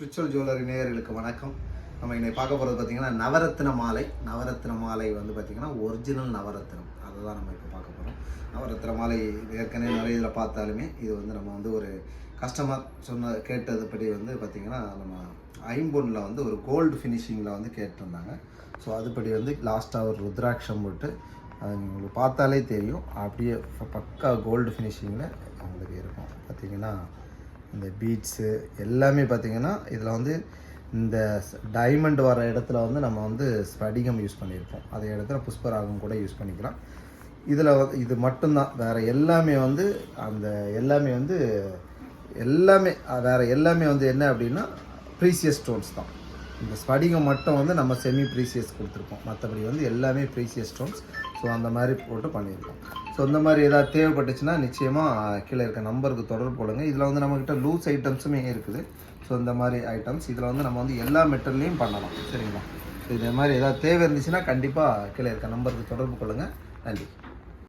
Spiritual jewellery நேயர்களுக்கு வணக்கம். நம்ம இன்னைக்கு பார்க்க போகிறது பார்த்திங்கன்னா நவரத்ன மாலை. நவரத்ன மாலை வந்து பார்த்தீங்கன்னா ஒரிஜினல் நவரத்னம். அதை தான் நம்ம இப்போ பார்க்க போகிறோம் நவரத்ன மாலை ஏற்கனவே நிறைய இதில் பார்த்தாலுமே இது வந்து நம்ம வந்து ஒரு கஸ்டமர் சொன்ன கேட்டதுபடி வந்து பார்த்திங்கன்னா நம்ம ஐம்பொன்னில் வந்து ஒரு கோல்டு ஃபினிஷிங்கில் வந்து கேட்டிருந்தாங்க. ஸோ அதுபடி வந்து லாஸ்ட்டாக ஒரு ருத்ராட்சம் போட்டு அது உங்களுக்கு பார்த்தாலே தெரியும். அப்படியே பக்கா கோல்டு ஃபினிஷிங்கில் உங்களுக்கு இருக்கும். பார்த்திங்கன்னா இந்த பீட்ஸு எல்லாமே பார்த்தீங்கன்னா இதில் வந்து இந்த டைமண்ட் வர இடத்துல வந்து நம்ம வந்து ஸ்படிகம் யூஸ் பண்ணியிருப்போம் அதே இடத்துல புஷ்பராகம் கூட யூஸ் பண்ணிக்கலாம். இதில் வந்து இது மட்டும்தான். வேறு எல்லாமே வந்து அந்த எல்லாமே வந்து எல்லாமே வேறு எல்லாமே வந்து என்ன அப்படின்னா ப்ரீசியஸ் ஸ்டோன்ஸ் தான். இந்த ஸ்படிகம் மட்டும் வந்து நம்ம செமி ப்ரீசியஸ் கொடுத்துருக்கோம் மற்றபடி வந்து எல்லாமே ப்ரீசியஸ் ஸ்டோன்ஸ் ஸோ அந்த மாதிரி போட்டு பண்ணியிருக்கோம் ஸோ இந்த மாதிரி ஏதாவது தேவைப்பட்டுச்சுன்னா நிச்சயமாக கீழே இருக்க நம்பருக்கு தொடர்பு கொடுங்க இதில் வந்து நம்மக்கிட்ட லூஸ் ஐட்டம்ஸுமே இருக்குது. ஸோ இந்த மாதிரி ஐட்டம்ஸ் இதில் வந்து நம்ம வந்து எல்லா மெட்டல்லையும் பண்ணலாம். சரிங்களா? ஸோ இதே மாதிரி ஏதாவது தேவை இருந்துச்சுன்னா கண்டிப்பாக கீழே இருக்க நம்பருக்கு தொடர்பு கொள்ளுங்கள் நன்றி.